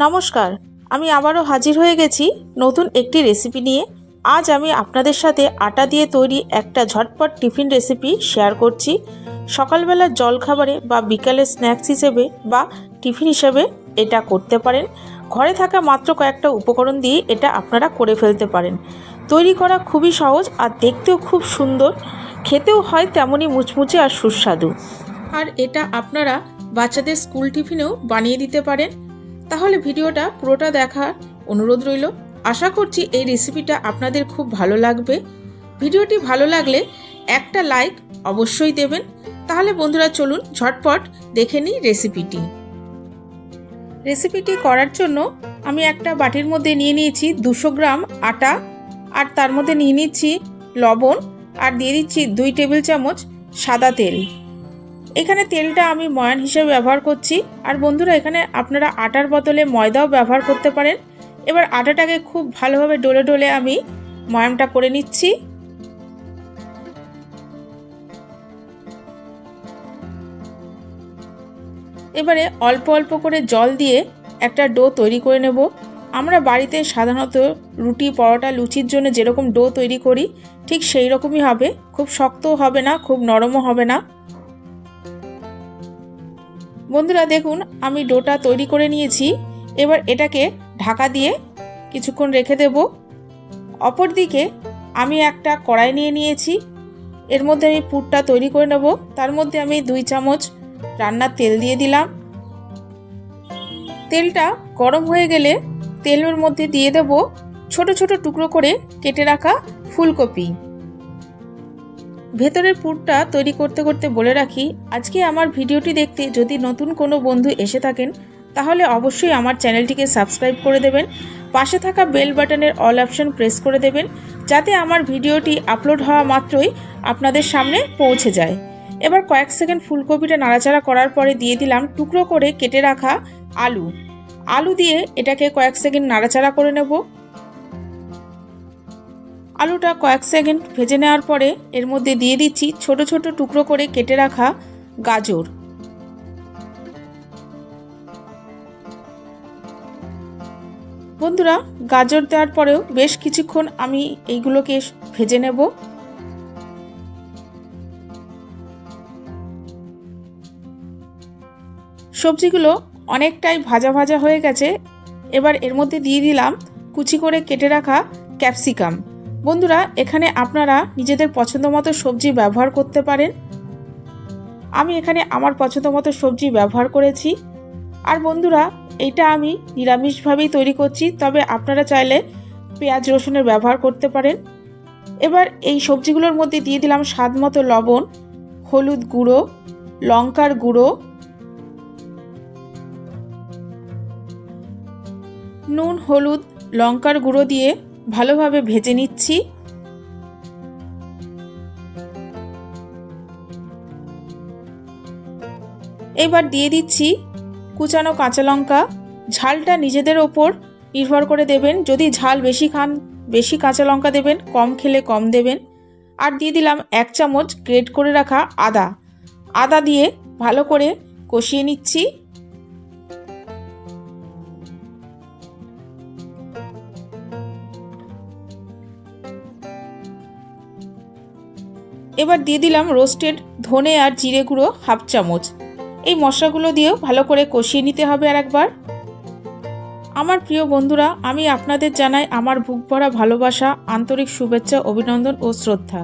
নমস্কার, আমি আবারও হাজির হয়ে গেছি নতুন একটি রেসিপি নিয়ে। আজ আমি আপনাদের সাথে আটা দিয়ে তৈরি একটা ঝটপট টিফিন রেসিপি শেয়ার করছি। সকালবেলার জলখাবারে বা বিকালের স্ন্যাক্স হিসেবে বা টিফিন হিসেবে এটা করতে পারেন। ঘরে থাকা মাত্র কয়েকটা উপকরণ দিয়ে এটা আপনারা করে ফেলতে পারেন। তৈরি করা খুবই সহজ আর দেখতেও খুব সুন্দর। খেতেও হয় তেমনই মুচমুচে আর সুস্বাদু। আর এটা আপনারা বাচ্চাদের স্কুল টিফিনেও বানিয়ে দিতে পারেন। তাহলে ভিডিওটা পুরোটা দেখার অনুরোধ রইল। আশা করছি এই রেসিপিটা আপনাদের খুব ভালো লাগবে। ভিডিওটি ভালো লাগলে একটা লাইক অবশ্যই দেবেন। তাহলে বন্ধুরা চলুন ঝটপট দেখে নিই রেসিপিটি রেসিপিটি করার জন্য আমি একটা বাটির মধ্যে নিয়ে নিয়েছি দুশো গ্রাম আটা, আর তার মধ্যে নিয়ে নিচ্ছি লবণ, আর দিয়ে দিচ্ছি দুই টেবিল চামচ সাদা তেল। এখানে তেলটা আমি ময়ান হিসেবে ব্যবহার করছি। আর বন্ধুরা, এখানে আপনারা আটার বদলে ময়দাও ব্যবহার করতে পারেন। এবার আটাটাকে খুব ভালোভাবে ডলে ডলে আমি ময়ামটা করে নিচ্ছি। এবারে অল্প অল্প করে জল দিয়ে একটা ডো তৈরি করে নেব। আমরা বাড়িতে সাধারণত রুটি, পরোটা, লুচির জন্য যেরকম ডো তৈরি করি, ঠিক সেই রকমই হবে। খুব শক্তও হবে না, খুব নরমও হবে না। বন্ধুরা দেখুন, আমি ডোটা তৈরি করে নিয়েছি। এবার এটাকে ঢাকা দিয়ে কিছুক্ষণ রেখে দেব। অপরদিকে আমি একটা কড়াই নিয়ে নিয়েছি। এর মধ্যে আমি পুরটা তৈরি করে নেব। তার মধ্যে আমি দুই চামচ রান্নার তেল দিয়ে দিলাম। তেলটা গরম হয়ে গেলে তেলের মধ্যে দিয়ে দেব ছোট ছোট টুকরো করে কেটে রাখা ফুলকপি। ভেতরের পুরটা তৈরি করতে করতে বলে রাখি, আজকে আমার ভিডিওটি দেখতে যদি নতুন কোনো বন্ধু এসে থাকেন, তাহলে অবশ্যই আমার চ্যানেলটিকে সাবস্ক্রাইব করে দেবেন, পাশে থাকা বেল বাটনের অল অপশন প্রেস করে দেবেন, যাতে আমার ভিডিওটি আপলোড হওয়া মাত্রই আপনাদের সামনে পৌঁছে যায়। এবার কয়েক সেকেন্ড ফুলকপিটা নাড়াচাড়া করার পরে দিয়ে দিলাম টুকরো করে কেটে রাখা আলু। আলু দিয়ে এটাকে কয়েক সেকেন্ড নাড়াচাড়া করে নেব। আলুটা কয়েক সেকেন্ড ভেজে নেওয়ার পরে এর মধ্যে দিয়ে দিচ্ছি ছোট ছোট টুকরো করে কেটে রাখা গাজর। বন্ধুরা, গাজর দেওয়ার পরেও বেশ কিছুক্ষণ আমি এইগুলোকে ভেজে নেব। সবজিগুলো অনেকটাই ভাজা ভাজা হয়ে গেছে। এবার এর মধ্যে দিয়ে দিলাম কুচি করে কেটে রাখা ক্যাপসিকাম। বন্ধুরা, এখানে আপনারা নিজেদের পছন্দ মতো সবজি ব্যবহার করতে পারেন। আমি এখানে আমার পছন্দ মতো সবজি ব্যবহার করেছি। আর বন্ধুরা, এটা আমি নিরামিষভাবেই তৈরি করছি, তবে আপনারা চাইলে পেঁয়াজ রসুনের ব্যবহার করতে পারেন। এবার এই সবজিগুলোর মধ্যে দিয়ে দিলাম স্বাদ মতো লবণ, হলুদ গুঁড়ো, লঙ্কার গুঁড়ো, নুন, হলুদ, লঙ্কার গুঁড়ো দিয়ে ভালোভাবে ভেজে নিচ্ছি। এবার দিয়ে দিচ্ছি কুচানো কাঁচা লঙ্কা। ঝালটা নিজেদের ওপর নির্ভর করে দেবেন। যদি ঝাল বেশি খান, বেশি কাঁচা লঙ্কা দেবেন, কম খেলে কম দেবেন। আর দিয়ে দিলাম এক চামচ গ্রেট করে রাখা আদা। আদা দিয়ে ভালো করে কষিয়ে নিচ্ছি। এবার দিয়ে দিলাম রোস্টেড ধনে আর জিরে গুঁড়ো হাফ চামচ। এই মশলাগুলো দিয়েও ভালো করে কষিয়ে নিতে হবে আর একবার আমার প্রিয় বন্ধুরা, আমি আপনাদের জানাই আমার বুক ভরা ভালোবাসা, আন্তরিক শুভেচ্ছা, অভিনন্দন ও শ্রদ্ধা।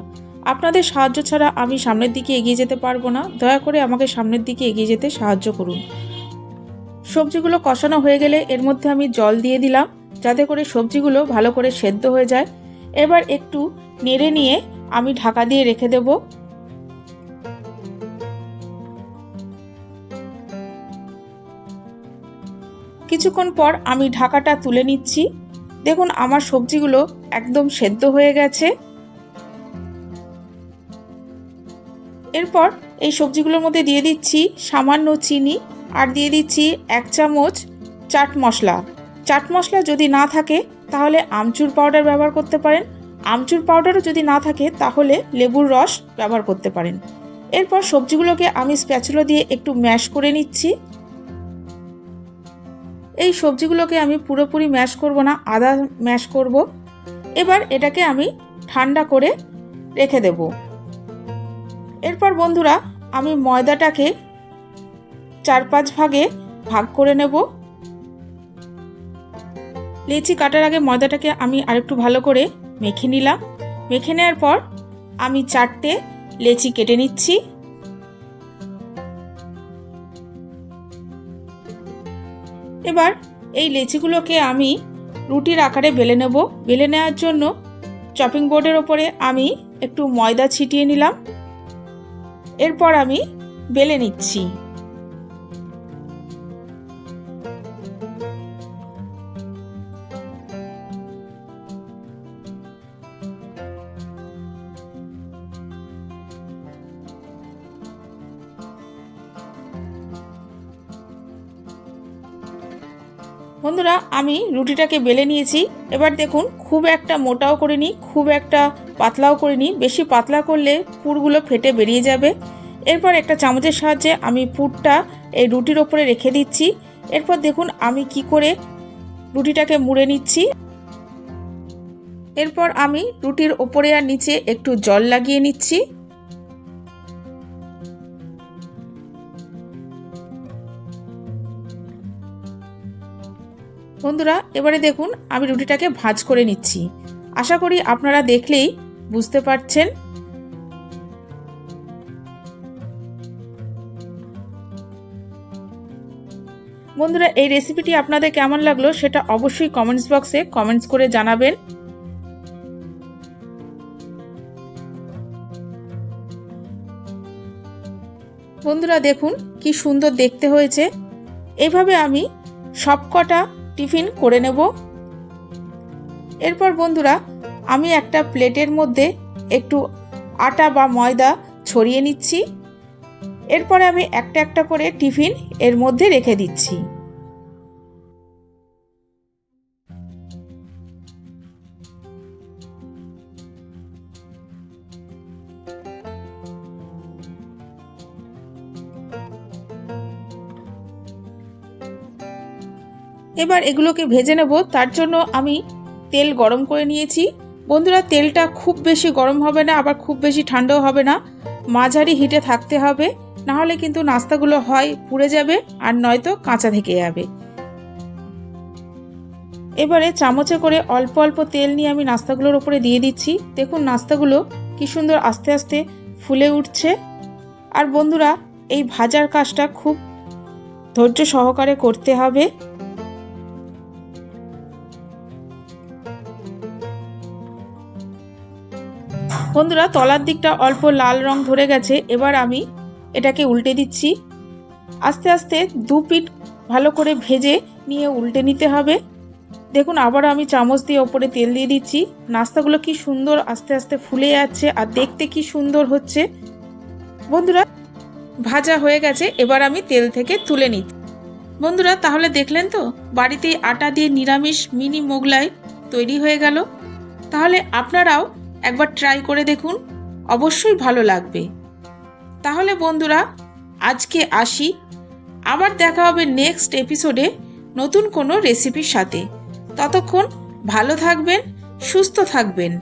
আপনাদের সাহায্য ছাড়া আমি সামনের দিকে এগিয়ে যেতে পারব না। দয়া করে আমাকে সামনের দিকে এগিয়ে যেতে সাহায্য করুন। সবজিগুলো কষানো হয়ে গেলে এর মধ্যে আমি জল দিয়ে দিলাম, যাতে করে সবজিগুলো ভালো করে সেদ্ধ হয়ে যায়। এবার একটু নেড়ে নিয়ে আমি ঢাকা দিয়ে রেখে দেব। কিছুক্ষণ পর আমি ঢাকাটা তুলে নিচ্ছি। দেখুন, আমার সবজিগুলো একদম সেদ্ধ হয়ে গেছে। এরপর এই সবজিগুলোর মধ্যে দিয়ে দিচ্ছি সামান্য চিনি আর দিয়ে দিচ্ছি এক চামচ চাট মশলা। চাট মশলা যদি না থাকে, তাহলে আমচুর পাউডার ব্যবহার করতে পারেন। আমচুর পাউডারও যদি না থাকে, তাহলে লেবুর রস ব্যবহার করতে পারেন। এরপর সবজিগুলোকে আমি স্প্যাচুলো দিয়ে একটু ম্যাশ করে নিচ্ছি। এই সবজিগুলোকে আমি পুরোপুরি ম্যাশ করব না, আদা ম্যাশ করব। এবার এটাকে আমি ঠান্ডা করে রেখে দেব। এরপর বন্ধুরা, আমি ময়দাটাকে চার পাঁচ ভাগে ভাগ করে নেব। লিচি কাটার আগে ময়দাটাকে আমি আরেকটু ভালো করে মেখে নিলাম। মেখে নেওয়ার পর আমি চারটে লেচি কেটে নিচ্ছি। এবার এই লেচিগুলোকে আমি রুটির আকারে বেলে নেব। বেলে নেওয়ার জন্য চপিং বোর্ডের ওপরে আমি একটু ময়দা ছিটিয়ে নিলাম। এরপর আমি বেলে নিচ্ছি। বন্ধুরা, আমি রুটিটাকে বেলে নিয়েছি। এবার দেখুন, খুব একটা মোটাও করিনি, খুব একটা পাতলাও করিনি। বেশি পাতলা করলে পুরগুলো ফেটে বেরিয়ে যাবে। এরপর একটা চামচের সাহায্যে আমি পুরটা এই রুটির ওপরে রেখে দিচ্ছি। এরপর দেখুন, আমি কি করে রুটিটাকে মুড়ে নিচ্ছি। এরপর আমি রুটির ওপরে আর নিচে একটু জল লাগিয়ে নিচ্ছি। বন্ধুরা, এবারে দেখুন, আমি রুটিটাকে ভাজ করে নিচ্ছি। আশা করি আপনারা দেখলেই বুঝতে পারছেন। বন্ধুরা, এই রেসিপিটি আপনাদের কেমন লাগল সেটা অবশ্যই কমেন্টস বক্সে কমেন্টস করে জানাবেন। বন্ধুরা, দেখুন কি সুন্দর দেখতে হয়েছে। এভাবে আমি সবকটা টিফিন করে নেব। এরপর বন্ধুরা, আমি একটা প্লেটের মধ্যে একটু আটা বা ময়দা ছড়িয়ে নিচ্ছি। এরপরে আমি একটা একটা করে টিফিন এর মধ্যে রেখে দিচ্ছি। এবার এগুলোকে ভেজে নেব। তার জন্য আমি তেল গরম করে নিয়েছি। বন্ধুরা, তেলটা খুব বেশি গরম হবে না, আবার খুব বেশি ঠান্ডাও হবে না। মাঝারি হিটে থাকতে হবে। নাহলে কিন্তু নাস্তাগুলো হয়, পুড়ে যাবে আর নয়তো কাঁচা থেকে যাবে। এবারে চামচে করে অল্প অল্প তেল নিয়ে আমি নাস্তাগুলোর উপরে দিয়ে দিচ্ছি। দেখুন নাস্তাগুলো কি সুন্দর আস্তে আস্তে ফুলে উঠছে। আর বন্ধুরা, এই ভাজার কাজটা খুব ধৈর্য সহকারে করতে হবে। বন্ধুরা, তলার দিকটা অল্প লাল রং ধরে গেছে। এবার আমি এটাকে উল্টে দিচ্ছি। আস্তে আস্তে দু পিঠ ভালো করে ভেজে নিয়ে উল্টে নিতে হবে। দেখুন, আবার আমি চামচ দিয়ে ওপরে তেল দিয়ে দিচ্ছি। নাস্তাগুলো কি সুন্দর আস্তে আস্তে ফুলে যাচ্ছে আর দেখতে কি সুন্দর হচ্ছে। বন্ধুরা, ভাজা হয়ে গেছে। এবার আমি তেল থেকে তুলে নিচ্ছি। বন্ধুরা, তাহলে দেখলেন তো, বাড়িতেই আটা দিয়ে নিরামিষ মিনি মোগলাই তৈরি হয়ে গেল। তাহলে আপনারাও একবার ট্রাই করে দেখুন, অবশ্যই ভালো লাগবে। তাহলে বন্ধুরা, আজকে আসি। আবার দেখা হবে নেক্সট এপিসোডে নতুন কোনো রেসিপির সাথে। ততক্ষণ ভালো থাকবেন, সুস্থ থাকবেন।